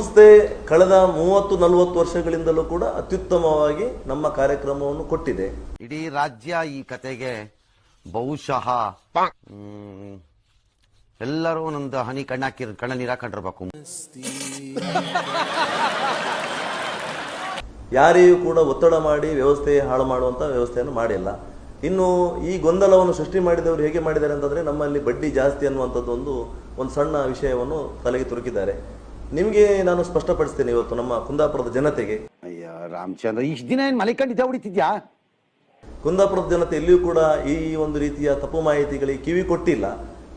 ಸಂಸ್ಥೆ ಕಳೆದ ಮೂವತ್ತು ನಲವತ್ತು ವರ್ಷಗಳಿಂದಲೂ ಕೂಡ ಅತ್ಯುತ್ತಮವಾಗಿ ನಮ್ಮ ಕಾರ್ಯಕ್ರಮವನ್ನು ಕೊಟ್ಟಿದೆ. ಇಡೀ ರಾಜ್ಯ ಈ ಕತೆಗೆ ಬಹುಶಃ ಹ್ಮ್, ಎಲ್ಲರೂ ಒಂದೊಂದು ಹನಿ ಕಣ್ಣಾಕಿ ಕಣ್ಣ ನೀರ ಹಾಕೊಂಡಿರ್ಬೇಕು. ಯಾರಿಗೂ ಕೂಡ ಒತ್ತಡ ಮಾಡಿ ವ್ಯವಸ್ಥೆ ಹಾಳು ಮಾಡುವಂತ ವ್ಯವಸ್ಥೆಯನ್ನು ಮಾಡಿಲ್ಲ. ಇನ್ನು ಈ ಗೊಂದಲವನ್ನು ಸೃಷ್ಟಿ ಮಾಡಿದವರು ಹೇಗೆ ಮಾಡಿದ್ದಾರೆ ಅಂತಂದ್ರೆ ನಮ್ಮಲ್ಲಿ ಬಡ್ಡಿ ಜಾಸ್ತಿ ಅನ್ನುವಂಥದ್ದು ಒಂದು ಒಂದು ಸಣ್ಣ ವಿಷಯವನ್ನು ತಲೆಗೆ ತುರುಕಿದ್ದಾರೆ. ನಿಮಗೆ ನಾನು ಸ್ಪಷ್ಟಪಡಿಸ್ತೇನೆ ಇವತ್ತು ನಮ್ಮ ಕುಂದಾಪುರದ ಜನತೆಗೆ. ಅಯ್ಯ ರಾಮಚಂದ್ರ ಇಷ್ಟು ದಿನ ಏನು ಮಲಿಕಂಡಿದ್ದೆ ಹೊಡಿತಿದ್ಯಾ? ಕುಂದಾಪುರದ ಜನತೆ ಎಲ್ಲಿಯೂ ಕೂಡ ಈ ಒಂದು ರೀತಿಯ ತಪ್ಪು ಮಾಹಿತಿಗಳಿಗೆ ಕಿವಿ ಕೊಟ್ಟಿಲ್ಲ.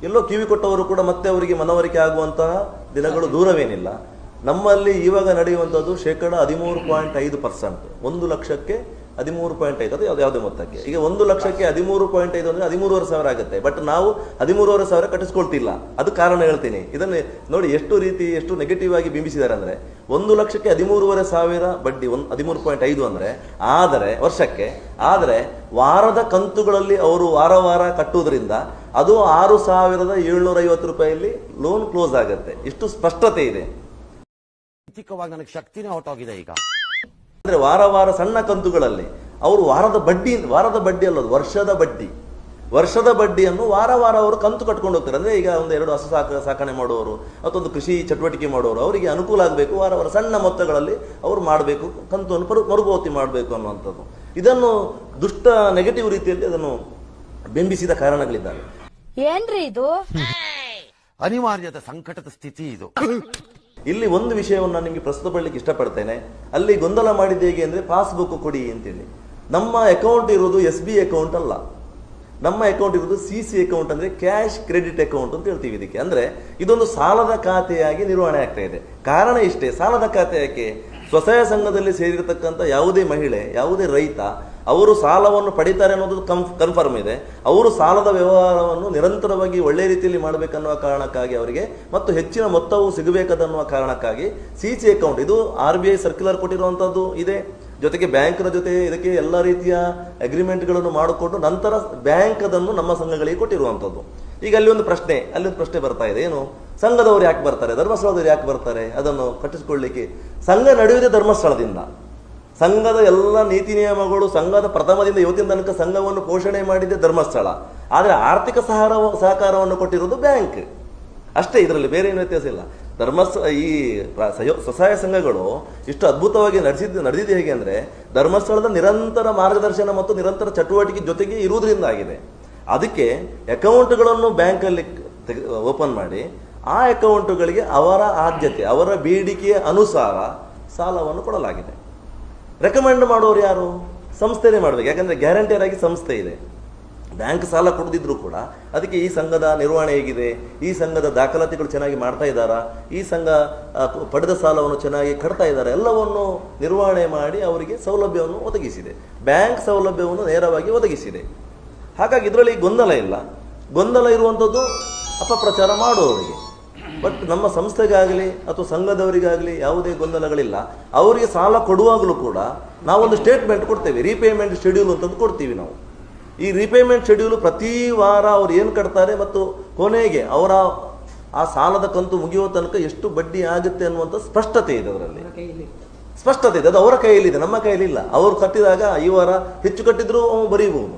ಎಲ್ಲೋ ಕಿವಿ ಕೊಟ್ಟವರು ಕೂಡ ಮತ್ತೆ ಅವರಿಗೆ ಮನವರಿಕೆ ಆಗುವಂತಹ ದಿನಗಳು ದೂರವೇನಿಲ್ಲ. ನಮ್ಮಲ್ಲಿ ಇವಾಗ ನಡೆಯುವಂಥದ್ದು ಶೇಕಡ ಹದಿಮೂರು ಪಾಯಿಂಟ್ ಐದು ಪರ್ಸೆಂಟ್. ಒಂದು ಲಕ್ಷಕ್ಕೆ ಹದಿಮೂರು ಪಾಯಿಂಟ್ ಐದು, ಅದು ಯಾವ್ದು ಯಾವುದೇ ಮೊತ್ತಕ್ಕೆ? ಈಗ ಒಂದು ಲಕ್ಷಕ್ಕೆ ಹದಿಮೂರು ಪಾಯಿಂಟ್ ಐದು ಅಂದ್ರೆ ಹದಿಮೂರುವರೆ ಸಾವಿರ ಆಗುತ್ತೆ. ಬಟ್ ನಾವು ಹದಿಮೂರುವರೆ ಸಾವಿರ ಕಟ್ಟಿಸ್ಕೊಳ್ತಿಲ್ಲ. ಅದು ಕಾರಣ ಹೇಳ್ತೀನಿ. ಇದನ್ನು ನೋಡಿ ಎಷ್ಟು ರೀತಿ, ಎಷ್ಟು ನೆಗೆಟಿವ್ ಆಗಿ ಬಿಂಬಿಸಿದ್ದಾರೆ ಅಂದ್ರೆ, ಒಂದು ಲಕ್ಷಕ್ಕೆ ಹದಿಮೂರುವರೆ ಸಾವಿರ ಬಡ್ಡಿ, ಒಂದು ಹದಿಮೂರು ಪಾಯಿಂಟ್ ಐದು ಅಂದ್ರೆ, ಆದರೆ, ವರ್ಷಕ್ಕೆ, ಆದರೆ ವಾರದ ಕಂತುಗಳಲ್ಲಿ ಅವರು ವಾರ ವಾರ ಕಟ್ಟುವುದರಿಂದ ಅದು ಆರು ಸಾವಿರದ ಏಳ್ನೂರ ಐವತ್ತು ರೂಪಾಯಿಯಲ್ಲಿ ಲೋನ್ ಕ್ಲೋಸ್ ಆಗುತ್ತೆ. ಇಷ್ಟು ಸ್ಪಷ್ಟತೆ ಇದೆ. ನನಗೆ ಶಕ್ತಿನೇ ಹೊಟ್ಟೋಗಿದೆ ಈಗ. ಅಂದ್ರೆ ವಾರ ವಾರ ಸಣ್ಣ ಕಂತುಗಳಲ್ಲಿ. ಅವರು ವಾರದ ಬಡ್ಡಿ ವಾರದ ಬಡ್ಡಿ ಅಲ್ಲದು ವರ್ಷದ ಬಡ್ಡಿ. ವರ್ಷದ ಬಡ್ಡಿಯನ್ನು ವಾರ ವಾರ ಅವರು ಕಂತು ಕಟ್ಕೊಂಡು ಹೋಗ್ತಾರೆ. ಅಂದ್ರೆ ಈಗ ಒಂದು ಎರಡು ಹಸು ಸಾಕ ಸಾಕಣೆ ಮಾಡುವವರು ಮತ್ತೊಂದು ಕೃಷಿ ಚಟುವಟಿಕೆ ಮಾಡುವವರು ಅವರಿಗೆ ಅನುಕೂಲ ಆಗಬೇಕು ವಾರ ವಾರ ಸಣ್ಣ ಮೊತ್ತಗಳಲ್ಲಿ ಅವರು ಮಾಡಬೇಕು ಕಂತನ್ನು ಪರು ಮರುಪಾವತಿ ಮಾಡಬೇಕು ಅನ್ನುವಂಥದ್ದು. ಇದನ್ನು ದುಷ್ಟ ನೆಗೆಟಿವ್ ರೀತಿಯಲ್ಲಿ ಅದನ್ನು ಬಿಂಬಿಸಿದ ಕಾರಣಗಳಿದ್ದಾವೆ. ಏನ್ರಿ ಇದು? ಅನಿವಾರ್ಯದ ಸಂಕಟದ ಸ್ಥಿತಿ ಇದು. ಇಲ್ಲಿ ಒಂದು ವಿಷಯವನ್ನು ನಾನು ನಿಮಗೆ ಪ್ರಸ್ತುತಪಡಲಿಕ್ಕೆ ಇಷ್ಟಪಡ್ತೇನೆ. ಅಲ್ಲಿ ಗೊಂದಲ ಮಾಡಿದ್ದು ಹೇಗೆ ಅಂದರೆ ಪಾಸ್ಬುಕ್ ಕೊಡಿ ಅಂತೇಳಿ. ನಮ್ಮ ಅಕೌಂಟ್ ಇರೋದು ಎಸ್ ಬಿ ಅಕೌಂಟ್ ಅಲ್ಲ. ನಮ್ಮ ಅಕೌಂಟ್ ಇರೋದು ಸಿ ಸಿ ಅಕೌಂಟ್ ಅಂದರೆ ಕ್ಯಾಶ್ ಕ್ರೆಡಿಟ್ ಅಕೌಂಟ್ ಅಂತ ಹೇಳ್ತೀವಿ ಇದಕ್ಕೆ. ಅಂದರೆ ಇದೊಂದು ಸಾಲದ ಖಾತೆಯಾಗಿ ನಿರ್ವಹಣೆ ಆಗ್ತಾ ಇದೆ. ಕಾರಣ ಇಷ್ಟೇ, ಸಾಲದ ಖಾತೆ ಯಾಕೆ? ಸ್ವಸಹಾಯ ಸಂಘದಲ್ಲಿ ಸೇರಿರತಕ್ಕಂಥ ಯಾವುದೇ ಮಹಿಳೆ, ಯಾವುದೇ ರೈತ ಅವರು ಸಾಲವನ್ನು ಪಡಿತಾರೆ ಅನ್ನೋದು ಕನ್ಫ್ ಕನ್ಫರ್ಮ್ ಇದೆ. ಅವರು ಸಾಲದ ವ್ಯವಹಾರವನ್ನು ನಿರಂತರವಾಗಿ ಒಳ್ಳೆ ರೀತಿಯಲ್ಲಿ ಮಾಡಬೇಕನ್ನುವ ಕಾರಣಕ್ಕಾಗಿ ಅವರಿಗೆ ಮತ್ತು ಹೆಚ್ಚಿನ ಮೊತ್ತವು ಸಿಗಬೇಕದನ್ನುವ ಕಾರಣಕ್ಕಾಗಿ ಸಿ ಸಿ ಅಕೌಂಟ್ ಇದು ಆರ್ ಬಿ ಐ ಸರ್ಕ್ಯುಲರ್ ಕೊಟ್ಟಿರುವಂಥದ್ದು ಇದೆ. ಜೊತೆಗೆ ಬ್ಯಾಂಕ್ನ ಜೊತೆ ಇದಕ್ಕೆ ಎಲ್ಲ ರೀತಿಯ ಅಗ್ರಿಮೆಂಟ್ಗಳನ್ನು ಮಾಡಿಕೊಂಡು ನಂತರ ಬ್ಯಾಂಕ್ ಅದನ್ನು ನಮ್ಮ ಸಂಘಗಳಿಗೆ ಕೊಟ್ಟಿರುವಂಥದ್ದು ಈಗ ಅಲ್ಲಿ ಒಂದು ಪ್ರಶ್ನೆ, ಅಲ್ಲಿ ಒಂದು ಪ್ರಶ್ನೆ ಬರ್ತಾ ಇದೆ. ಏನು? ಸಂಘದವರು ಯಾಕೆ ಬರ್ತಾರೆ? ಧರ್ಮಸ್ಥಳದವರು ಯಾಕೆ ಬರ್ತಾರೆ? ಅದನ್ನು ಕಟ್ಟಿಸಿಕೊಳ್ಳಿಕ್ಕೆ ಸಂಘ ನಡೆಯುವುದೇ ಧರ್ಮಸ್ಥಳದಿಂದ. ಸಂಘದ ಎಲ್ಲ ನೀತಿ ನಿಯಮಗಳು ಸಂಘದ ಪ್ರಥಮದಿಂದ ಇವತ್ತಿನ ತನಕ ಸಂಘವನ್ನು ಪೋಷಣೆ ಮಾಡಿದ್ದೆ ಧರ್ಮಸ್ಥಳ. ಆದರೆ ಆರ್ಥಿಕ ಸಹಾರ ಸಹಕಾರವನ್ನು ಕೊಟ್ಟಿರುವುದು ಬ್ಯಾಂಕ್. ಅಷ್ಟೇ ಇದರಲ್ಲಿ ಬೇರೆ ಏನು ವ್ಯತ್ಯಾಸ ಇಲ್ಲ. ಧರ್ಮಸ್ಥಳ ಈ ಸ್ವಸಹಾಯ ಸಂಘಗಳು ಇಷ್ಟು ಅದ್ಭುತವಾಗಿ ನಡೆಸಿದ್ದು ನಡೆದಿದೆ ಹೇಗೆ ಅಂದರೆ ಧರ್ಮಸ್ಥಳದ ನಿರಂತರ ಮಾರ್ಗದರ್ಶನ ಮತ್ತು ನಿರಂತರ ಚಟುವಟಿಕೆ ಜೊತೆಗೆ ಇರುವುದರಿಂದ ಆಗಿದೆ. ಅದಕ್ಕೆ ಅಕೌಂಟ್ಗಳನ್ನು ಬ್ಯಾಂಕಲ್ಲಿ ಓಪನ್ ಮಾಡಿ ಆ ಅಕೌಂಟುಗಳಿಗೆ ಅವರ ಆದ್ಯತೆ, ಅವರ ಬೇಡಿಕೆಯ ಅನುಸಾರ ಸಾಲವನ್ನು ಕೊಡಲಾಗಿದೆ. ರೆಕಮೆಂಡ್ ಮಾಡೋರು ಯಾರು? ಸಂಸ್ಥೆನೇ ಮಾಡಬೇಕು. ಯಾಕಂದರೆ ಗ್ಯಾರಂಟಿಯರ್ ಆಗಿ ಸಂಸ್ಥೆ ಇದೆ. ಬ್ಯಾಂಕ್ ಸಾಲ ಕೊಡದಿದ್ರು ಕೂಡ ಅದಕ್ಕೆ ಈ ಸಂಘದ ನಿರ್ವಹಣೆ ಹೇಗಿದೆ? ಈ ಸಂಘದ ದಾಖಲಾತಿಗಳು ಚೆನ್ನಾಗಿ ಮಾಡ್ತಾ ಇದ್ದಾರಾ? ಈ ಸಂಘ ಪಡೆದ ಸಾಲವನ್ನು ಚೆನ್ನಾಗಿ ಕಟ್ತಾ ಇದ್ದಾರೆ? ಎಲ್ಲವನ್ನು ನಿರ್ವಹಣೆ ಮಾಡಿ ಅವರಿಗೆ ಸೌಲಭ್ಯವನ್ನು ಒದಗಿಸಿದೆ. ಬ್ಯಾಂಕ್ ಸೌಲಭ್ಯವನ್ನು ನೇರವಾಗಿ ಒದಗಿಸಿದೆ. ಹಾಗಾಗಿ ಇದರಲ್ಲಿ ಗೊಂದಲ ಇಲ್ಲ. ಗೊಂದಲ ಇರುವಂಥದ್ದು ಅಪಪ್ರಚಾರ ಮಾಡುವವರಿಗೆ ಬಟ್ ನಮ್ಮ ಸಂಸ್ಥೆಗಾಗಲಿ ಅಥವಾ ಸಂಘದವರಿಗಾಗಲಿ ಯಾವುದೇ ಗೊಂದಲಗಳಿಲ್ಲ. ಅವರಿಗೆ ಸಾಲ ಕೊಡುವಾಗಲೂ ಕೂಡ ನಾವೊಂದು ಸ್ಟೇಟ್ಮೆಂಟ್ ಕೊಡ್ತೇವೆ. ರೀಪೇಮೆಂಟ್ ಶೆಡ್ಯೂಲ್ ಅಂತಂದು ಕೊಡ್ತೀವಿ ನಾವು. ಈ ರೀಪೇಮೆಂಟ್ ಶೆಡ್ಯೂಲ್ ಪ್ರತಿ ವಾರ ಅವ್ರು ಏನು ಕಟ್ತಾರೆ ಮತ್ತು ಕೊನೆಗೆ ಅವರ ಆ ಸಾಲದ ಕಂತು ಮುಗಿಯುವ ತನಕ ಎಷ್ಟು ಬಡ್ಡಿ ಆಗುತ್ತೆ ಅನ್ನುವಂಥ ಸ್ಪಷ್ಟತೆ ಇದೆ ಅದರಲ್ಲಿ. ಸ್ಪಷ್ಟತೆ ಇದೆ. ಅದು ಅವರ ಕೈಯಲ್ಲಿದೆ. ನಮ್ಮ ಕೈಯಲ್ಲಿಲ್ಲ ಅವರು ಕಟ್ಟಿದಾಗ ಈ ವಾರ ಹೆಚ್ಚು ಕಟ್ಟಿದ್ರು ಅವನು ಬರೀಬಹುದು.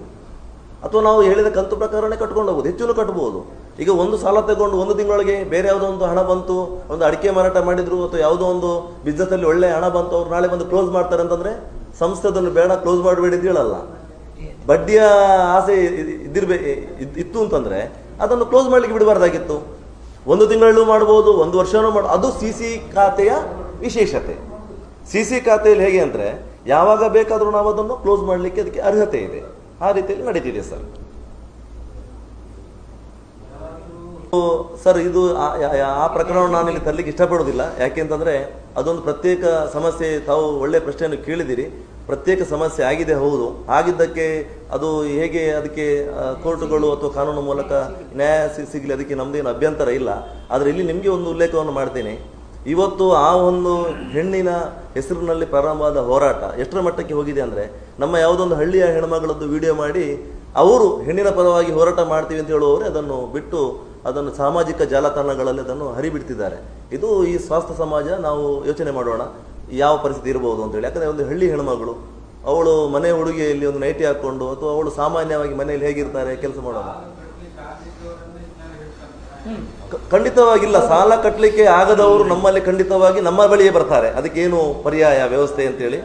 ಅಥವಾ ನಾವು ಹೇಳಿದ ಕಂತು ಪ್ರಕಾರನೇ ಕಟ್ಕೊಂಡು ಹೋಗ್ಬೋದು ಹೆಚ್ಚು ಕಟ್ಬೋದು. ಈಗ ಒಂದು ಸಾಲ ತಗೊಂಡು ಒಂದು ತಿಂಗಳಿಗೆ ಬೇರೆ ಯಾವುದೋ ಒಂದು ಹಣ ಬಂತು, ಒಂದು ಅಡಿಕೆ ಮಾರಾಟ ಮಾಡಿದ್ರು ಅಥವಾ ಯಾವುದೋ ಒಂದು ಬಿಸ್ನೆಸ್ ಅಲ್ಲಿ ಒಳ್ಳೆ ಹಣ ಬಂತು, ಅವ್ರು ನಾಳೆ ಬಂದು ಕ್ಲೋಸ್ ಮಾಡ್ತಾರೆ ಅಂತಂದ್ರೆ ಸಂಸ್ಥೆ ಅದನ್ನು ಬೇಡ ಕ್ಲೋಸ್ ಮಾಡಬೇಡಿ ಅಂತ ಹೇಳಲ್ಲ. ಬಡ್ಡಿಯ ಆಸೆ ಇದ್ದಿರ್ಬೇ ಇತ್ತು ಅಂತಂದ್ರೆ ಅದನ್ನು ಕ್ಲೋಸ್ ಮಾಡ್ಲಿಕ್ಕೆ ಬಿಡಬಾರ್ದಾಗಿತ್ತು. ಒಂದು ತಿಂಗಳಲ್ಲೂ ಮಾಡ್ಬೋದು, ಒಂದು ವರ್ಷನೂ ಮಾಡ, ಅದು ಸಿ ಸಿ ಖಾತೆಯ ವಿಶೇಷತೆ. ಸಿ ಸಿ ಖಾತೆಯಲ್ಲಿ ಹೇಗೆ ಅಂದ್ರೆ ಯಾವಾಗ ಬೇಕಾದರೂ ನಾವು ಅದನ್ನು ಕ್ಲೋಸ್ ಮಾಡಲಿಕ್ಕೆ ಅದಕ್ಕೆ ಅರ್ಹತೆ ಇದೆ. ಆ ರೀತಿಯಲ್ಲಿ ನಡೀತಿದೆ ಸರ್. ಸರ್, ಇದು ಆ- ಪ್ರಕರಣವನ್ನು ನಾನು ಇಲ್ಲಿ ತರಲಿಕ್ಕೆ ಇಷ್ಟಪಡೋದಿಲ್ಲ ಯಾಕೆಂತಂದ್ರೆ ಅದೊಂದು ಪ್ರತ್ಯೇಕ ಸಮಸ್ಯೆ, ತಾವು ಒಳ್ಳೆ ಪ್ರಶ್ನೆಯನ್ನು ಕೇಳಿದಿರಿ ಪ್ರತ್ಯೇಕ ಸಮಸ್ಯೆ ಆಗಿದೆ, ಹೌದು. ಆಗಿದ್ದಕ್ಕೆ ಅದು ಹೇಗೆ ಅದಕ್ಕೆ ಕೋರ್ಟುಗಳು ಅಥವಾ ಕಾನೂನು ಮೂಲಕ ನ್ಯಾಯ ಸಿಗಲಿ, ಅದಕ್ಕೆ ನಮ್ದೇನು ಅಭ್ಯಂತರ ಇಲ್ಲ. ಆದರೆ ಇಲ್ಲಿ ನಿಮಗೆ ಒಂದು ಉಲ್ಲೇಖವನ್ನು ಮಾಡ್ತೇನೆ. ಇವತ್ತು ಆ ಒಂದು ಹೆಣ್ಣಿನ ಹೆಸರಿನಲ್ಲಿ ಪ್ರಾರಂಭವಾದ ಹೋರಾಟ ಎಷ್ಟರ ಮಟ್ಟಕ್ಕೆ ಹೋಗಿದೆ ಅಂದರೆ, ನಮ್ಮ ಯಾವುದೊಂದು ಹಳ್ಳಿಯ ಹೆಣ್ಮಗಳದ್ದು ವಿಡಿಯೋ ಮಾಡಿ, ಅವರು ಹೆಣ್ಣಿನ ಪರವಾಗಿ ಹೋರಾಟ ಮಾಡ್ತೀವಿ ಅಂತ ಹೇಳುವವರೇ ಅದನ್ನು ಬಿಟ್ಟು ಅದನ್ನು ಸಾಮಾಜಿಕ ಜಾಲತಾಣಗಳಲ್ಲಿ ಅದನ್ನು ಹರಿಬಿಡ್ತಿದ್ದಾರೆ. ಇದು ಈ ಸ್ವಾಸ್ಥ್ಯ ಸಮಾಜ ನಾವು ಯೋಚನೆ ಮಾಡೋಣ, ಯಾವ ಪರಿಸ್ಥಿತಿ ಇರಬಹುದು ಅಂತೇಳಿ ಯಾಕಂದರೆ ಒಂದು ಹಳ್ಳಿ ಹೆಣ್ಮಗಳು, ಅವಳು ಮನೆ ಹುಡುಗಿಯಲ್ಲಿ ಒಂದು ನೈಟಿ ಹಾಕ್ಕೊಂಡು ಅಥವಾ ಅವಳು ಸಾಮಾನ್ಯವಾಗಿ ಮನೆಯಲ್ಲಿ ಹೇಗಿರ್ತಾರೆ ಕೆಲಸ ಮಾಡೋಣ ಖಂಡಿತವಾಗಿಲ್ಲ. ಸಾಲ ಕಟ್ಟಲಿಕ್ಕೆ ಆಗದವರು ನಮ್ಮಲ್ಲಿ ಖಂಡಿತವಾಗಿ ನಮ್ಮ ಬಳಿಯೇ ಬರ್ತಾರೆ. ಅದಕ್ಕೇನು ಪರ್ಯಾಯ ವ್ಯವಸ್ಥೆ ಅಂತೇಳಿ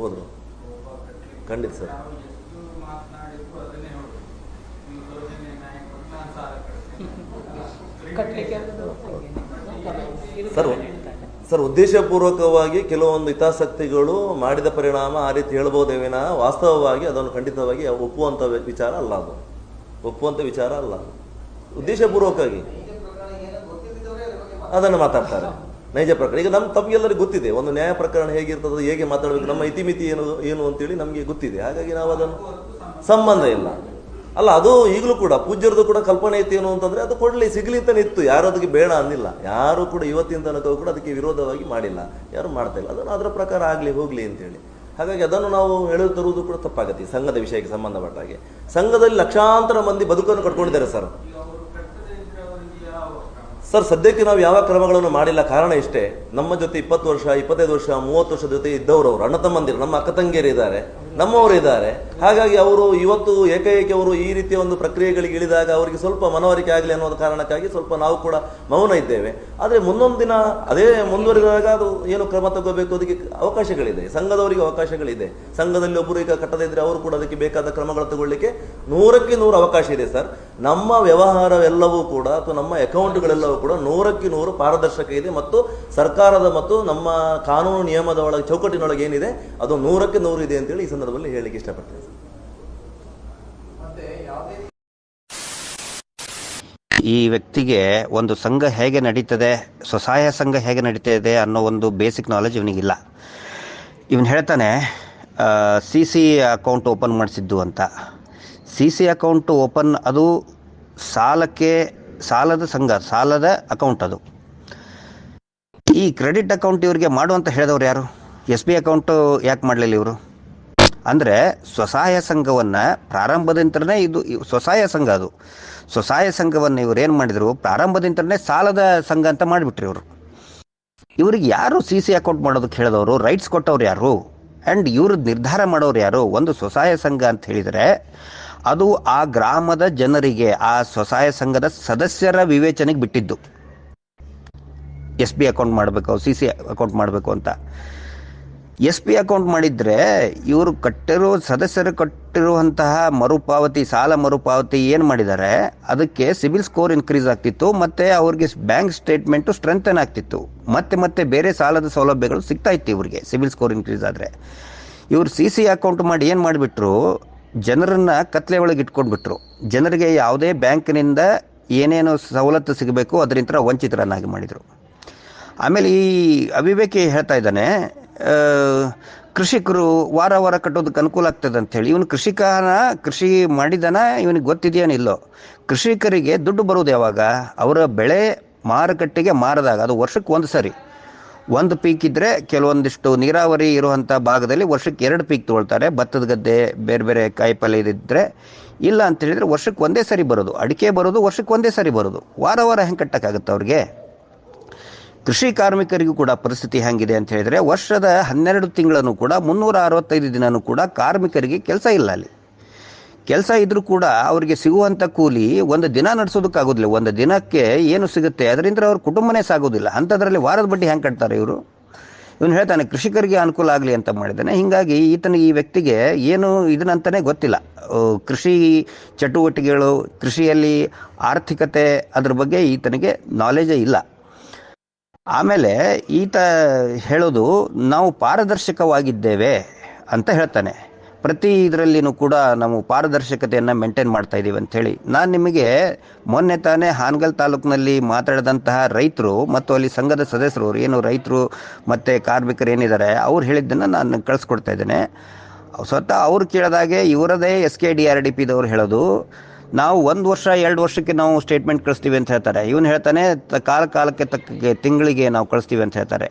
ಹೋದ್ರು. ಖಂಡಿತ ಸರ್. ಸರ್ ಸರ್, ಉದ್ದೇಶಪೂರ್ವಕವಾಗಿ ಕೆಲವೊಂದು ಹಿತಾಸಕ್ತಿಗಳು ಮಾಡಿದ ಪರಿಣಾಮ ಆ ರೀತಿ ಹೇಳ್ಬೋದೇ ವಿನ ವಾಸ್ತವವಾಗಿ ಅದನ್ನು ಖಂಡಿತವಾಗಿ ಒಪ್ಪುವಂಥ ವಿಚಾರ ಅಲ್ಲ ಅದು. ಒಪ್ಪುವಂಥ ವಿಚಾರ ಅಲ್ಲ. ಉದ್ದೇಶಪೂರ್ವಕವಾಗಿ. ಅದನ್ನು ಮಾತಾಡ್ತಾರೆ. ನೈಜ ಪ್ರಕರಣ. ಈಗ ನಮ್ಮ ತಮಗೆಲ್ಲರಿಗೂ ಗೊತ್ತಿದೆ. ಒಂದು ನ್ಯಾಯ ಪ್ರಕರಣ ಹೇಗಿರ್ತದೆ ಹೇಗೆ ಮಾತಾಡಬೇಕು, ನಮ್ಮ ಇತಿಮಿತಿ ಏನು ಏನು ಅಂತೇಳಿ ನಮಗೆ ಗೊತ್ತಿದೆ. ಹಾಗಾಗಿ ನಾವು ಅದನ್ನು ಸಂಬಂಧ ಇಲ್ಲ. ಅಲ್ಲ, ಅದು ಈಗಲೂ ಕೂಡ ಪೂಜ್ಯರದು ಕೂಡ ಕಲ್ಪನೆ ಇತ್ತು ಏನು ಅಂತಂದರೆ ಅದು ಕೊಡಲಿ, ಸಿಗಲಿ ಅಂತಲೇ ಇತ್ತು ಯಾರು ಅದಕ್ಕೆ ಬೇಡ ಅನ್ನಿಲ್ಲ. ಯಾರು ಕೂಡ ಇವತ್ತಿನ ತನಕ ಕೂಡ ಅದಕ್ಕೆ ವಿರೋಧವಾಗಿ ಮಾಡಿಲ್ಲ. ಯಾರು ಮಾಡ್ತಾ ಇಲ್ಲ. ಅದನ್ನು ಅದರ ಪ್ರಕಾರ ಆಗಲಿ, ಹೋಗಲಿ ಅಂತೇಳಿ. ಹಾಗಾಗಿ ಅದನ್ನು ನಾವು ಹೇಳಿ ತರುವುದು ಕೂಡ ತಪ್ಪಾಗತ್ತೆ ಸಂಘದ ವಿಷಯಕ್ಕೆ ಸಂಬಂಧಪಟ್ಟ ಹಾಗೆ. ಸಂಘದಲ್ಲಿ ಲಕ್ಷಾಂತರ ಮಂದಿ ಬದುಕನ್ನು ಕಟ್ಕೊಂಡಿದ್ದಾರೆ ಸರ್. ಸರ್, ಸದ್ಯಕ್ಕೆ ನಾವು ಯಾವ ಕ್ರಮಗಳನ್ನು ಮಾಡಿಲ್ಲ. ಕಾರಣ ಇಷ್ಟೇ, ನಮ್ಮ ಜೊತೆ ಇಪ್ಪತ್ತು ವರ್ಷ, ಇಪ್ಪತ್ತೈದು ವರ್ಷ, ಮೂವತ್ತು ವರ್ಷದ ಜೊತೆ ಇದ್ದವರು ಅವರು, ಅಣ್ಣ ತಮ್ಮಂದಿರು, ನಮ್ಮ ಅಕ್ಕ ತಂಗಿಯರು ಇದ್ದಾರೆ, ನಮ್ಮವರು ಇದ್ದಾರೆ. ಹಾಗಾಗಿ ಅವರು ಇವತ್ತು ಏಕೈಕ ಅವರು ಈ ರೀತಿಯ ಒಂದು ಪ್ರಕ್ರಿಯೆಗಳಿಗೆ ಇಳಿದಾಗ ಅವರಿಗೆ ಸ್ವಲ್ಪ ಮನವರಿಕೆ ಆಗಲಿ ಅನ್ನೋದು ಕಾರಣಕ್ಕಾಗಿ ಸ್ವಲ್ಪ ನಾವು ಕೂಡ ಮೌನ ಇದ್ದೇವೆ. ಆದರೆ ಮುಂದೊಂದು ದಿನ ಅದೇ ಮುಂದುವರಿದಾಗ ಅದು ಏನು ಕ್ರಮ ತಗೋಬೇಕು ಅದಕ್ಕೆ ಅವಕಾಶಗಳಿದೆ. ಸಂಘದವರಿಗೆ ಅವಕಾಶಗಳಿದೆ. ಸಂಘದಲ್ಲಿ ಒಬ್ಬರು ಈಗ ಕಟ್ಟದೇ ಇದ್ರೆ ಅವರು ಕೂಡ ಅದಕ್ಕೆ ಬೇಕಾದ ಕ್ರಮಗಳು ತಗೊಳ್ಳಿಕ್ಕೆ ನೂರಕ್ಕೆ ನೂರು ಅವಕಾಶ ಇದೆ ಸರ್. ನಮ್ಮ ವ್ಯವಹಾರವೆಲ್ಲವೂ ಕೂಡ ಅಥವಾ ನಮ್ಮ ಅಕೌಂಟ್ಗಳೆಲ್ಲವೂ ಕೂಡ ನೂರಕ್ಕೆ ನೂರು ಪಾರದರ್ಶಕ ಇದೆ ಮತ್ತು ಸರ್ಕಾರದ ಮತ್ತು ನಮ್ಮ ಕಾನೂನು ನಿಯಮದ ಒಳಗೆ ಚೌಕಟ್ಟಿನೊಳಗೆ ಏನಿದೆ, ಅದು ನೂರಕ್ಕೆ ನೂರು ಇದೆ ಅಂತೇಳಿ ಈ ಸಂದರ್ಭದಲ್ಲಿ ಹೇಳಲಿಕ್ಕೆ ಇಷ್ಟಪಡ್ತೇನೆ. ಈ ವ್ಯಕ್ತಿಗೆ ಒಂದು ಸಂಘ ಹೇಗೆ ನಡೀತದೆ, ಸ್ವಸಹಾಯ ಸಂಘ ಹೇಗೆ ನಡೀತದೆ ಅನ್ನೋ ಒಂದು ಬೇಸಿಕ್ ನಾಲೆಜ್ ಇವನಿಗಿಲ್ಲ. ಇವನು ಹೇಳ್ತಾನೆ ಸಿ ಸಿ ಅಕೌಂಟ್ ಓಪನ್ ಮಾಡಿಸಿದ್ದು ಅಂತ. ಸಿ ಸಿ ಅಕೌಂಟ್ ಓಪನ್, ಅದು ಸಾಲಕ್ಕೆ ಸಾಲದ ಸಂಘ, ಸಾಲದ ಅಕೌಂಟ್ ಅದು. ಈ ಕ್ರೆಡಿಟ್ ಅಕೌಂಟ್ ಇವರಿಗೆ ಮಾಡು ಅಂತ ಹೇಳಿದವ್ರು ಯಾರು? ಎಸ್ ಬಿ ಅಕೌಂಟು ಯಾಕೆ ಮಾಡಲಿಲ್ಲ ಇವರು? ಅಂದರೆ ಸ್ವಸಹಾಯ ಸಂಘವನ್ನು ಪ್ರಾರಂಭದಿಂದನೇ ಇದು ಸ್ವಸಹಾಯ ಸಂಘ ಅದು. ಸ್ವಸಹಾಯ ಸಂಘವನ್ನು ಇವ್ರು ಏನು ಮಾಡಿದರು? ಪ್ರಾರಂಭದಿಂದನೇ ಸಾಲದ ಸಂಘ ಅಂತ ಮಾಡಿಬಿಟ್ರಿ ಇವರು. ಇವ್ರಿಗೆ ಯಾರು ಸಿ ಸಿ ಅಕೌಂಟ್ ಮಾಡೋದಕ್ಕೆ ಹೇಳಿದವರು? ರೈಟ್ಸ್ ಕೊಟ್ಟವ್ರು ಯಾರು? ಆ್ಯಂಡ್ ಇವ್ರದ್ದು ನಿರ್ಧಾರ ಮಾಡೋರು ಯಾರು? ಒಂದು ಸ್ವಸಹಾಯ ಸಂಘ ಅಂತ ಹೇಳಿದರೆ ಅದು ಆ ಗ್ರಾಮದ ಜನರಿಗೆ, ಆ ಸ್ವಸಹಾಯ ಸಂಘದ ಸದಸ್ಯರ ವಿವೇಚನೆಗೆ ಬಿಟ್ಟಿದ್ದು. ಎಸ್ ಬಿ ಅಕೌಂಟ್ ಮಾಡಬೇಕು, ಸಿ ಸಿ ಅಕೌಂಟ್ ಮಾಡಬೇಕು ಅಂತ. ಎಸ್ ಪಿ ಅಕೌಂಟ್ ಮಾಡಿದರೆ ಇವರು ಕಟ್ಟಿರೋ, ಸದಸ್ಯರು ಕಟ್ಟಿರುವಂತಹ ಮರುಪಾವತಿ, ಸಾಲ ಮರುಪಾವತಿ ಏನು ಮಾಡಿದ್ದಾರೆ ಅದಕ್ಕೆ ಸಿಬಿಲ್ ಸ್ಕೋರ್ ಇನ್ಕ್ರೀಸ್ ಆಗ್ತಿತ್ತು, ಮತ್ತು ಅವ್ರಿಗೆ ಬ್ಯಾಂಕ್ ಸ್ಟೇಟ್ಮೆಂಟು ಸ್ಟ್ರೆಂಥನ್ ಆಗ್ತಿತ್ತು. ಮತ್ತೆ ಮತ್ತೆ ಬೇರೆ ಸಾಲದ ಸೌಲಭ್ಯಗಳು ಸಿಗ್ತಾ ಇತ್ತು ಇವರಿಗೆ, ಸಿಬಿಲ್ ಸ್ಕೋರ್ ಇನ್ಕ್ರೀಸ್ ಆದರೆ. ಇವರು ಸಿ ಸಿ ಅಕೌಂಟ್ ಮಾಡಿ ಏನು ಮಾಡಿಬಿಟ್ರು ಜನರನ್ನ ಕತ್ಲೆ ಒಳಗೆ ಇಟ್ಕೊಂಡ್ಬಿಟ್ರು. ಜನರಿಗೆ ಯಾವುದೇ ಬ್ಯಾಂಕಿನಿಂದ ಏನೇನು ಸವಲತ್ತು ಸಿಗಬೇಕು ಅದರಿಂದ ವಂಚಿತರನ್ನಾಗಿ ಮಾಡಿದರು. ಆಮೇಲೆ ಈ ಅವಿವೇಕಿ ಹೇಳ್ತಾ ಇದ್ದಾನೆ ಕೃಷಿಕರು ವಾರ ವಾರ ಕಟ್ಟೋದಕ್ಕೆ ಅನುಕೂಲ ಆಗ್ತದೆ ಅಂಥೇಳಿ ಇವನು ಕೃಷಿಕನ, ಕೃಷಿ ಮಾಡಿದನ ಇವನಿಗೆ ಗೊತ್ತಿದೆಯೇನಿಲ್ಲೋ ಕೃಷಿಕರಿಗೆ ದುಡ್ಡು ಬರೋದು ಯಾವಾಗ? ಅವರ ಬೆಳೆ ಮಾರುಕಟ್ಟೆಗೆ ಮಾರಿದಾಗ, ಅದು ವರ್ಷಕ್ಕೆ ಒಂದು ಸರಿ. ಒಂದು ಪೀಕ್ ಇದ್ದರೆ ಕೆಲವೊಂದಿಷ್ಟು ನೀರಾವರಿ ಇರುವಂಥ ಭಾಗದಲ್ಲಿ ವರ್ಷಕ್ಕೆ ಎರಡು ಪೀಕ್ ತೊಗೊಳ್ತಾರೆ. ಭತ್ತದ ಗದ್ದೆ, ಬೇರೆ ಬೇರೆ ಕಾಯಿಪಲ್ಲೆ ಇದ್ದರೆ ಇಲ್ಲ ಅಂತ ಹೇಳಿದ್ರೆ ವರ್ಷಕ್ಕೆ ಒಂದೇ ಸರಿ ಬರೋದು. ಅಡಿಕೆ ಬರೋದು, ವರ್ಷಕ್ಕೆ ಒಂದೇ ಸರಿ ಬರೋದು. ವಾರ ವಾರ ಹೆಂಗೆ ಕಟ್ಟಕ್ಕಾಗುತ್ತೆ ಅವ್ರಿಗೆ? ಕೃಷಿ ಕಾರ್ಮಿಕರಿಗೂ ಕೂಡ ಪರಿಸ್ಥಿತಿ ಹೆಂಗಿದೆ ಅಂತ ಹೇಳಿದ್ರೆ ವರ್ಷದ ಹನ್ನೆರಡು ತಿಂಗಳನ್ನು ಕೂಡ ಮುನ್ನೂರ ಅರವತ್ತೈದು ದಿನವೂ ಕೂಡ ಕಾರ್ಮಿಕರಿಗೆ ಕೆಲಸ ಇಲ್ಲ ಅಲ್ಲಿ. ಕೆಲಸ ಇದ್ರೂ ಕೂಡ ಅವರಿಗೆ ಸಿಗುವಂಥ ಕೂಲಿ ಒಂದು ದಿನ ನಡೆಸೋದಕ್ಕಾಗೋದಿಲ್ಲ. ಒಂದು ದಿನಕ್ಕೆ ಏನು ಸಿಗುತ್ತೆ? ಅದರಿಂದ ಅವ್ರ ಕುಟುಂಬನೇ ಸಾಗೋದಿಲ್ಲ. ಅಂಥದ್ರಲ್ಲಿ ವಾರದ ಬಡ್ಡಿ ಹೆಂಗೆ ಕಟ್ತಾರೆ ಇವರು? ಇವನು ಹೇಳ್ತಾನೆ, ಕೃಷಿಕರಿಗೆ ಅನುಕೂಲ ಆಗಲಿ ಅಂತ ಮಾಡಿದ್ದಾನೆ. ಹೀಗಾಗಿ ಈತನ ಈ ವ್ಯಕ್ತಿಗೆ ಏನು ಇದನ್ನಂತಾನೆ ಗೊತ್ತಿಲ್ಲ. ಕೃಷಿ ಚಟುವಟಿಕೆಗಳು, ಕೃಷಿಯಲ್ಲಿ ಆರ್ಥಿಕತೆ ಅದ್ರ ಬಗ್ಗೆ ಈತನಿಗೆ ನಾಲೆಜೇ ಇಲ್ಲ. ಆಮೇಲೆ ಈತ ಹೇಳೋದು, ನಾವು ಪಾರದರ್ಶಕವಾಗಿದ್ದೇವೆ ಅಂತ ಹೇಳ್ತಾನೆ. ಪ್ರತಿ ಇದರಲ್ಲಿನೂ ಕೂಡ ನಾವು ಪಾರದರ್ಶಕತೆಯನ್ನು ಮೇಂಟೈನ್ ಮಾಡ್ತಾ ಇದ್ದೀವಿ ಅಂಥೇಳಿ ನಾನು ನಿಮಗೆ ಮೊನ್ನೆ ತಾನೇ ಹಾನಗಲ್ ತಾಲೂಕಿನಲ್ಲಿ ಮಾತಾಡಿದಂತಹ ರೈತರು ಮತ್ತು ಅಲ್ಲಿ ಸಂಘದ ಸದಸ್ಯರು ಏನು ರೈತರು ಮತ್ತು ಕಾರ್ಮಿಕರು ಏನಿದ್ದಾರೆ, ಅವ್ರು ಹೇಳಿದ್ದನ್ನು ನಾನು ಕಳಿಸ್ಕೊಡ್ತಾ ಇದ್ದೇನೆ. ಸ್ವತಃ ಅವ್ರು ಕೇಳಿದಾಗೆ ಇವರದೇ S K D R D ಪಿದವ್ರು ಹೇಳೋದು, ನಾವು ಒಂದು ವರ್ಷ, ಎರಡು ವರ್ಷಕ್ಕೆ ನಾವು ಸ್ಟೇಟ್ಮೆಂಟ್ ಕಳಿಸ್ತೀವಿ ಅಂತ ಹೇಳ್ತಾರೆ. ಇವನು ಹೇಳ್ತಾನೆ ಕಾಲ, ಕಾಲಕ್ಕೆ ತಕ್ಕ ತಿಂಗಳಿಗೆ ನಾವು ಕಳಿಸ್ತೀವಿ ಅಂತ ಹೇಳ್ತಾರೆ.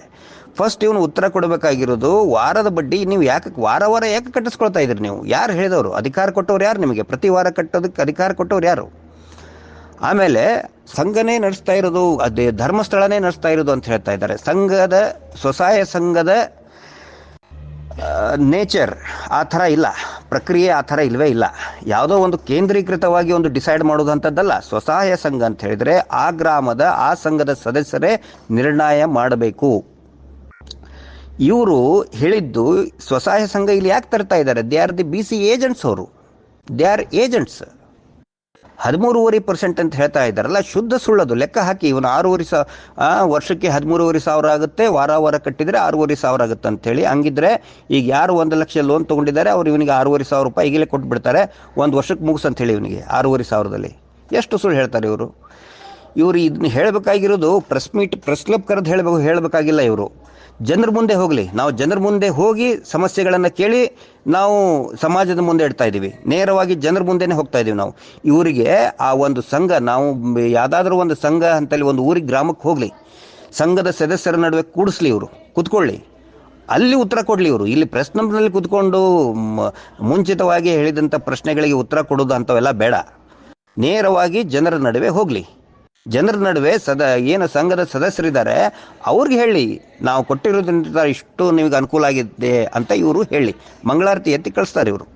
ಫಸ್ಟ್ ಇವನು ಉತ್ತರ ಕೊಡಬೇಕಾಗಿರೋದು ವಾರದ ಬಡ್ಡಿ, ನೀವು ಯಾಕೆ ವಾರ ವಾರ ಯಾಕೆ ಕಟ್ಟಿಸ್ಕೊಳ್ತಾ ಇದ್ರಿ ನೀವು? ಯಾರು ಹೇಳಿದವರು? ಅಧಿಕಾರ ಕೊಟ್ಟವ್ರು ಯಾರು ನಿಮಗೆ? ಪ್ರತಿ ವಾರ ಕಟ್ಟೋದಕ್ಕೆ ಅಧಿಕಾರ ಕೊಟ್ಟವ್ರು ಯಾರು? ಆಮೇಲೆ ಸಂಘನೇ ನಡೆಸ್ತಾ ಇರೋದು, ಅದೇ ಧರ್ಮಸ್ಥಳನೇ ನಡೆಸ್ತಾ ಇರೋದು ಅಂತ ಹೇಳ್ತಾ ಇದ್ದಾರೆ. ಸಂಘದ, ಸ್ವಸಹಾಯ ಸಂಘದ ನೇಚರ್ ಆ ಥರ ಇಲ್ಲ. ಪ್ರಕ್ರಿಯೆ ಆ ಥರ ಇಲ್ಲವೇ ಇಲ್ಲ. ಯಾವುದೋ ಒಂದು ಕೇಂದ್ರೀಕೃತವಾಗಿ ಒಂದು ಡಿಸೈಡ್ ಮಾಡೋದಂಥದ್ದಲ್ಲ. ಸ್ವಸಹಾಯ ಸಂಘ ಅಂತ ಹೇಳಿದರೆ ಆ ಗ್ರಾಮದ, ಆ ಸಂಘದ ಸದಸ್ಯರೇ ನಿರ್ಣಯ ಮಾಡಬೇಕು. ಇವರು ಹೇಳಿದ್ದು ಸ್ವಸಹಾಯ ಸಂಘ ಇಲ್ಲಿ ಯಾಕೆ ತರ್ತಾ ಇದ್ದಾರೆ they are the B C agents ಅವರು. ದೇ ಆರ್ ಏಜೆಂಟ್ಸ್ ಹದಿಮೂರುವರೆ ಪರ್ಸೆಂಟ್ ಅಂತ ಹೇಳ್ತಾ ಇದ್ದಾರಲ್ಲ ಶುದ್ಧ ಸುಳ್ಳದು. ಲೆಕ್ಕ ಹಾಕಿ, ಇವನು ಆರೂವರೆ ಸಾವಿರ ವರ್ಷಕ್ಕೆ ಹದಿಮೂರುವರೆ ಸಾವಿರ ಆಗುತ್ತೆ, ವಾರ ವಾರ ಕಟ್ಟಿದರೆ ಆರೂವರೆ ಸಾವಿರ ಆಗುತ್ತೆ ಅಂತೇಳಿ ಹಂಗಿದ್ರೆ ಈಗ ಯಾರು ಒಂದು ಲಕ್ಷ ಲೋನ್ ತೊಗೊಂಡಿದ್ದಾರೆ, ಅವ್ರು ಇವನಿಗೆ ಆರೂವರೆ ಸಾವಿರ ರೂಪಾಯಿ ಈಗಲೇ ಕೊಟ್ಬಿಡ್ತಾರೆ. ಒಂದು ವರ್ಷಕ್ಕೆ ಮುಗಿಸ್ ಅಂತ ಹೇಳಿ ಇವನಿಗೆ, ಆರೂವರೆ ಸಾವಿರದಲ್ಲಿ. ಎಷ್ಟು ಸುಳ್ಳು ಹೇಳ್ತಾರೆ ಇವರು. ಇವರು ಇದನ್ನ ಹೇಳಬೇಕಾಗಿರೋದು ಪ್ರೆಸ್ ಮೀಟ್ ಪ್ರೆಸ್ ಕ್ಲಬ್ ಕರೆದು ಹೇಳಬೇಕು, ಹೇಳಬೇಕಾಗಿಲ್ಲ ಇವರು. ಜನರ ಮುಂದೆ ಹೋಗಲಿ. ನಾವು ಜನರ ಮುಂದೆ ಹೋಗಿ ಸಮಸ್ಯೆಗಳನ್ನು ಕೇಳಿ ನಾವು ಸಮಾಜದ ಮುಂದೆ ಇಡ್ತಾ ಇದ್ದೀವಿ ನೇರವಾಗಿ ಜನರ ಮುಂದೆನೇ ಹೋಗ್ತಾ ಇದ್ದೀವಿ ನಾವು. ಇವರಿಗೆ ಆ ಒಂದು ಸಂಘ, ನಾವು ಯಾವುದಾದ್ರೂ ಒಂದು ಸಂಘ ಅಂತಲ್ಲಿ ಒಂದು ಊರಿಗೆ, ಗ್ರಾಮಕ್ಕೆ ಹೋಗಲಿ. ಸಂಘದ ಸದಸ್ಯರ ನಡುವೆ ಕೂಡಿಸ್ಲಿ ಇವರು. ಕೂತ್ಕೊಳ್ಳಿ. ಅಲ್ಲಿ ಉತ್ತರ ಕೊಡಲಿ ಇವರು. ಇಲ್ಲಿ ಪ್ರಶ್ನೆಯಲ್ಲಿ ನಂಬರ್ನಲ್ಲಿ ಕೂತ್ಕೊಂಡು ಮುಂಚಿತವಾಗಿ ಹೇಳಿದಂಥ ಪ್ರಶ್ನೆಗಳಿಗೆ ಉತ್ತರ ಕೊಡೋದು ಅಂಥವೆಲ್ಲ ಬೇಡ. ನೇರವಾಗಿ ಜನರ ನಡುವೆ ಹೋಗಲಿ. ಜನರ ನಡುವೆ ಸದ, ಏನು ಸಂಘದ ಸದಸ್ಯರಿದ್ದಾರೆ, ಅವ್ರಿಗೆ ಹೇಳಿ, ನಾವು ಕೊಟ್ಟಿರೋದ್ರಿಂದ ಇಷ್ಟು ನಿಮಗೆ ಅನುಕೂಲ ಆಗಿದೆ ಅಂತ ಇವರು ಹೇಳಿ, ಮಂಗಳಾರತಿ ಎತ್ತಿ ಕಳಿಸ್ತಾರೆ ಇವರು.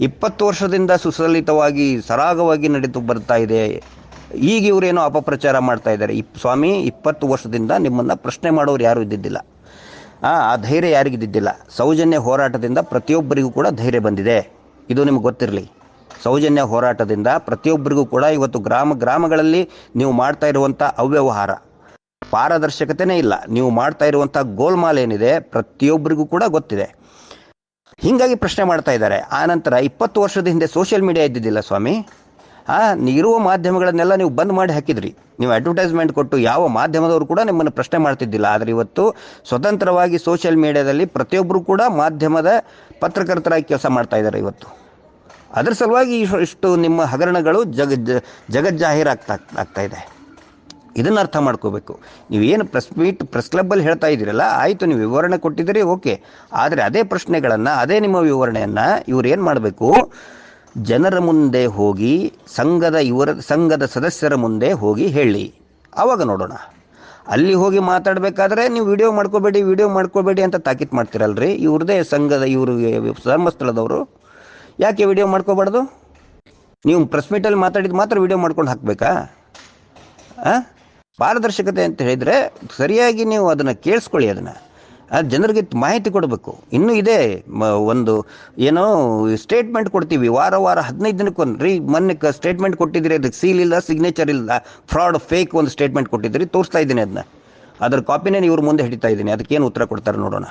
ಇಪ್ಪತ್ತು ವರ್ಷದಿಂದ ಸುಸಲಿತವಾಗಿ, ಸರಾಗವಾಗಿ ನಡೆದು ಬರ್ತಾ ಇದೆ. ಈಗ ಇವರೇನೋ ಅಪಪ್ರಚಾರ ಮಾಡ್ತಾ ಇದ್ದಾರೆ. ಇಪ್, ಸ್ವಾಮಿ, ಇಪ್ಪತ್ತು ವರ್ಷದಿಂದ ನಿಮ್ಮನ್ನು ಪ್ರಶ್ನೆ ಮಾಡೋರು ಯಾರೂ ಇದ್ದಿದ್ದಿಲ್ಲ. ಆ ಧೈರ್ಯ ಯಾರಿಗಿದ್ದಿದ್ದಿಲ್ಲ ಸೌಜನ್ಯ ಹೋರಾಟದಿಂದ ಪ್ರತಿಯೊಬ್ಬರಿಗೂ ಕೂಡ ಧೈರ್ಯ ಬಂದಿದೆ. ಇದು ನಿಮ್ಗೆ ಗೊತ್ತಿರಲಿ. ಸೌಜನ್ಯ ಹೋರಾಟದಿಂದ ಪ್ರತಿಯೊಬ್ಬರಿಗೂ ಕೂಡ ಇವತ್ತು ಗ್ರಾಮ ಗ್ರಾಮಗಳಲ್ಲಿ ನೀವು ಮಾಡ್ತಾ ಇರುವಂಥ ಅವ್ಯವಹಾರ. ಪಾರದರ್ಶಕತೆನೇ ಇಲ್ಲ. ನೀವು ಮಾಡ್ತಾ ಇರುವಂಥ ಗೋಲ್ಮಾಲ್ ಏನಿದೆ ಪ್ರತಿಯೊಬ್ಬರಿಗೂ ಕೂಡ ಗೊತ್ತಿದೆ. ಹೀಗಾಗಿ ಪ್ರಶ್ನೆ ಮಾಡ್ತಾ ಇದ್ದಾರೆ. ಆ ನಂತರ ಇಪ್ಪತ್ತು ವರ್ಷದ ಹಿಂದೆ ಸೋಷಿಯಲ್ ಮೀಡಿಯಾ ಇದ್ದಿದ್ದಿಲ್ಲ ಸ್ವಾಮಿ? ಆ ಇರುವ ಮಾಧ್ಯಮಗಳನ್ನೆಲ್ಲ ನೀವು ಬಂದ್ ಮಾಡಿ ಹಾಕಿದ್ರಿ. ನೀವು ಅಡ್ವರ್ಟೈಸ್ಮೆಂಟ್ ಕೊಟ್ಟು ಯಾವ ಮಾಧ್ಯಮದವರು ಕೂಡ ನಿಮ್ಮನ್ನು ಪ್ರಶ್ನೆ ಮಾಡ್ತಿದ್ದಿಲ್ಲ. ಆದರೆ ಇವತ್ತು ಸ್ವತಂತ್ರವಾಗಿ ಸೋಷಿಯಲ್ ಮೀಡಿಯಾದಲ್ಲಿ ಪ್ರತಿಯೊಬ್ಬರು ಕೂಡ ಮಾಧ್ಯಮದ ಪತ್ರಕರ್ತರಾಗಿ ಕೆಲಸ ಮಾಡ್ತಾ ಇದ್ದಾರೆ ಇವತ್ತು. ಅದರ ಸಲುವಾಗಿ ಇಷ್ಟು- ನಿಮ್ಮ ಹಗರಣಗಳು ಜಗ ಜಗಜ್ಜಾಹೀರಾಗ್ತಾ ಆಗ್ತಾ ಇದೆ. ಇದನ್ನು ಅರ್ಥ ಮಾಡ್ಕೋಬೇಕು. ನೀವೇನು ಪ್ರೆಸ್ ಮೀಟ್, ಪ್ರೆಸ್ ಕ್ಲಬ್ಬಲ್ಲಿ ಹೇಳ್ತಾ ಇದ್ದೀರಲ್ಲ, ಆಯಿತು ನೀವು ವಿವರಣೆ ಕೊಟ್ಟಿದ್ದೀರಿ, ಓಕೆ. ಆದರೆ ಅದೇ ಪ್ರಶ್ನೆಗಳನ್ನು, ಅದೇ ನಿಮ್ಮ ವಿವರಣೆಯನ್ನು ಇವ್ರು ಏನು ಮಾಡಬೇಕು? ಜನರ ಮುಂದೆ ಹೋಗಿ, ಸಂಘದ ಇವರ, ಸಂಘದ ಸದಸ್ಯರ ಮುಂದೆ ಹೋಗಿ ಹೇಳಿ. ಆವಾಗ ನೋಡೋಣ. ಅಲ್ಲಿ ಹೋಗಿ ಮಾತಾಡಬೇಕಾದ್ರೆ ನೀವು ವಿಡಿಯೋ ಮಾಡ್ಕೋಬೇಡಿ ವಿಡಿಯೋ ಮಾಡ್ಕೋಬೇಡಿ ಅಂತ ತಾಕೀತು ಮಾಡ್ತೀರಲ್ರಿ. ಇವ್ರದೇ ಸಂಘದ ಇವರು ಧರ್ಮಸ್ಥಳದವರು ಯಾಕೆ ವಿಡಿಯೋ ಮಾಡ್ಕೋಬಾರ್ದು? ನೀವು ಪ್ರೆಸ್ ಮೀಟಲ್ಲಿ ಮಾತಾಡಿದ್ದು ಮಾತ್ರ ವಿಡಿಯೋ ಮಾಡ್ಕೊಂಡು ಹಾಕಬೇಕಾ? ಪಾರದರ್ಶಕತೆ ಅಂತ ಹೇಳಿದರೆ ಸರಿಯಾಗಿ ನೀವು ಅದನ್ನು ಕೇಳಿಸ್ಕೊಳ್ಳಿ ಅದನ್ನು. ಜನರಿಗೆ ಮಾಹಿತಿ ಕೊಡಬೇಕು. ಇನ್ನೂ ಇದೆ ಒಂದು, ಏನೋ ಸ್ಟೇಟ್ಮೆಂಟ್ ಕೊಡ್ತೀವಿ. ವಾರ ವಾರ, ಹದಿನೈದು ದಿನಕ್ಕೊಂದು, ರೀ, ಮೊನ್ನೆ ಸ್ಟೇಟ್ಮೆಂಟ್ ಕೊಟ್ಟಿದ್ದೀರಿ, ಅದಕ್ಕೆ ಸೀಲ್ ಇಲ್ಲ ಸಿಗ್ನೇಚರ್ ಇಲ್ಲ ಫ್ರಾಡ್ ಫೇಕ್ ಒಂದು ಸ್ಟೇಟ್ಮೆಂಟ್ ಕೊಟ್ಟಿದ್ದೀರಿ, ತೋರಿಸ್ತಾ ಇದ್ದೀನಿ ಅದನ್ನ. ಅದರ ಕಾಪಿನೇ ಇವ್ರ ಮುಂದೆ ಹಿಡಿತಾ ಇದ್ದೀನಿ. ಅದಕ್ಕೇನು ಉತ್ತರ ಕೊಡ್ತಾರೆ ನೋಡೋಣ.